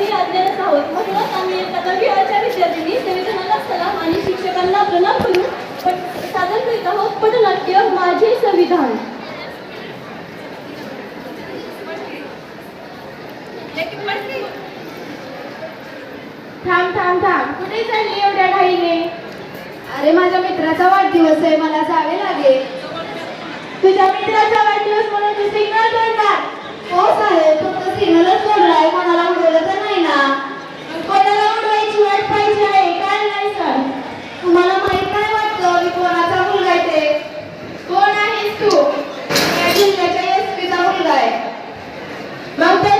आम्ही अज्ञानच आहोत म्हणूनच आम्ही एखादा विद्यार्थ्यांनी संविधानाला सलाम आणि शिक्षकांना प्रणाम करून सादर करीत आहोत पटनाट्य माझे संविधान. थांब थांब थांब. कुठे चालली एवढ्या ढाईने? अरे माझ्या मित्राचा वाढदिवस आहे. मला जावे लागेल. तुझ्या मित्राचा वाढदिवस म्हणून तू सिग्नल करणार मग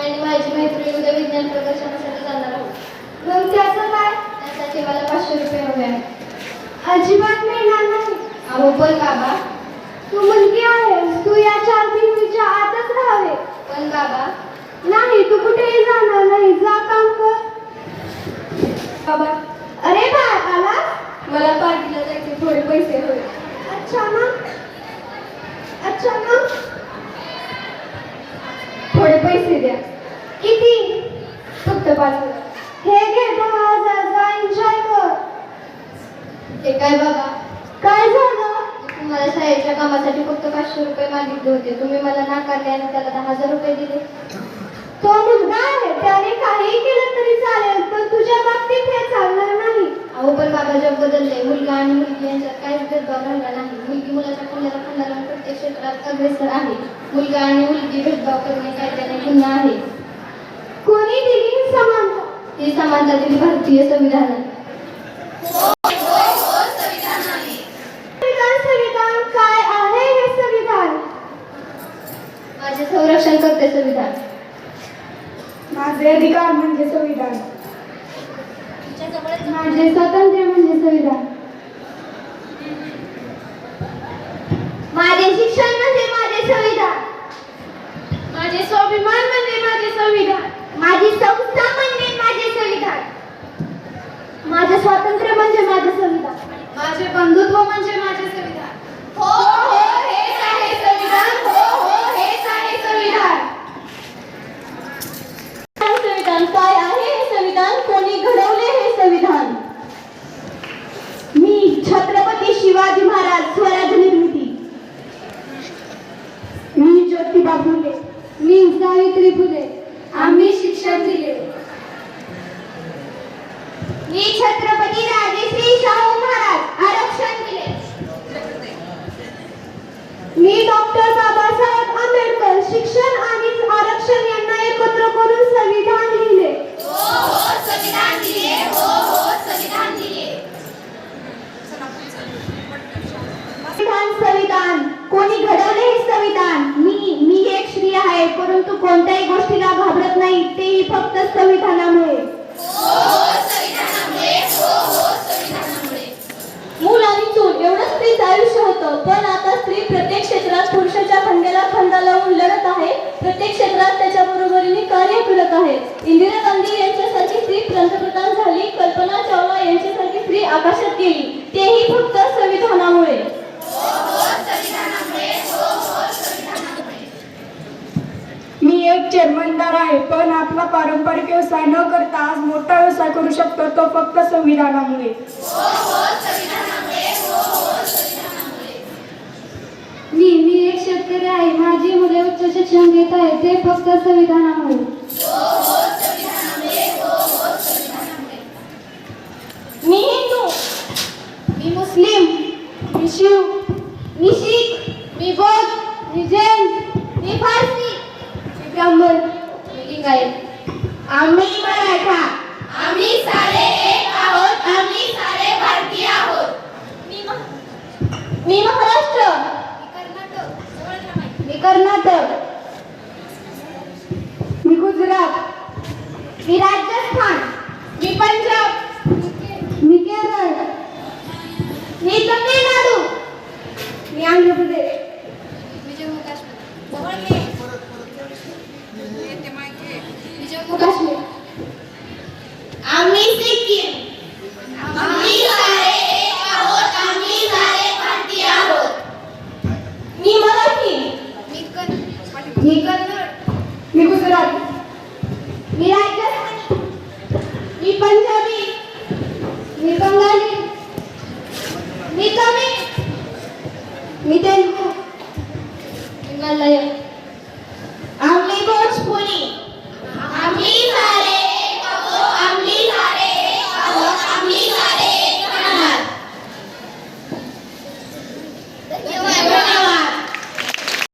आणि माझी मैत्री उद्या विज्ञान प्रदर्शनासाठी जाणार आहोत मग त्याचं काय? त्यासाठी मला पाचशे रुपये हवे आहेत. अजिबात मिळणार नाही. अहो पण बाबा. तू मुलगी आहेस. तू या चार भिंतीच्या आतच राहावे पण बाबा नाही तू कुठेही जाणार नाही जा काम कर बाबा अरे बाळ आला मला पार्टीला जायचे थोडे पैसे हवे अच्छा मग अच्छा मग थोडे पैसे द्या. किती? फक्त पाच हे घे दहा हजार जा एन्जॉय कर हे काय बाबा काय झालं? तुम्हाला शाळेच्या कामासाठी फक्त पाचशे रुपये मागितले होते. तुम्ही मला नाकारले आणि त्याला दहा हजार रुपये दिले. तो मुलगा आहे त्याने काही केलं तरी चालेल पण तुझ्या बाबतीत हे चालणार नाही. अहो पण बाबा जग बदलले मुलगा आणि मुलगी यांच्यात काहीच भेदभाव राहिला नाही. मुलगी मुलाच्या खंडाला आणि प्रत्येक क्षेत्रात अग्रेसर आहे. मुलगा आणि मुलगी भेदभाव करणे कायद्याने गुन्हा आहे. कोणी दिली समानता? ही समानता दिली भारतीय हे माझे संरक्षण करते संविधान. माझे अधिकार म्हणजे संविधान. माझे स्वातंत्र्य म्हणजे संविधान माझे शिक्षण म्हणजे माझे संविधान माझे स्वाभिमान म्हणजे माझे संविधान माझी संस्था म्हणजे माझे संविधान माझे स्वातंत्र्य म्हणजे माझे संविधान माझे बंधुत्व म्हणजे माझे संविधान हो हो हेच आहे संविधान हो हो हेच आहे संविधान संविधान काय आहे हे संविधान कोणी घडवले हे संविधान मी छत्रपती शिवाजी महाराज स्वराज्य निर्मिती मी ज्योतिबा फुले मी सावित्री फुले आम्ही शिक्षण दिले मी छत्रपती राजश्री शाहू महाराज आरक्षण दिले मी डॉक्टर बाबासाहेब आंबेडकर शिक्षण आणि आरक्षण यांना एकत्र करून संविधान लिहिले संविधान संविधान कोणी घडवले हे संविधान. मी मी एक स्त्री आहे परंतु कोणत्याही गोष्टीला घाबरत नाही तेही फक्त संविधानामुळे. मूल आणि चूल एवढं स्त्रीचं आयुष्य होतं पण आता स्त्री प्रत्येक क्षेत्रात पुरुषाच्या खंड्याला खंडा लावून लढत आहे. प्रत्येक क्षेत्रात त्याच्या बरोबरीने कार्य करत आहे. इंदिरा गांधी यांच्यासारखी स्त्री पंतप्रधान झाली कल्पना चावला यांच्यासारखी स्त्री आकाशात गेली. तेही फक्त पारंपरिक व्यवसाय न करता आज मोठा व्यवसाय करू शकतो तो फक्त संविधानामुळे. मी मी एक शेतकरी आहे. माझी मुले उच्च शिक्षण घेत आहे ते फक्त संविधानामुळे. मी हिंदू मी मुस्लिम मी शिव मी शीख मी बौद्ध मी जैन मी फारसी मी ब्राह्मण मी लिंगायत. आम्ही मराठा. आम्ही सारे एक आहोत आम्ही सारे भारतीय आहोत. मी मी महाराष्ट्र. मी कर्नाटक. मी गुजरात. मी राजस्थान मी पंजाब मी केरळ मी तमिळनाडू मी आंध्र प्रदेश मी जम्मू काश्मीर मी जम्मू काश्मीर आम्ही सिक्कीम. आम्ही सारे एक आहोत आम्ही सारे भारतीय आहोत. मी मराठी. मी कन मी कन्नड. मी गुजरात. मी राजस्थानी. मी पंजाबी. मी बंगाली. मी तमिळ. मी तेलुगू. मी मल्याळम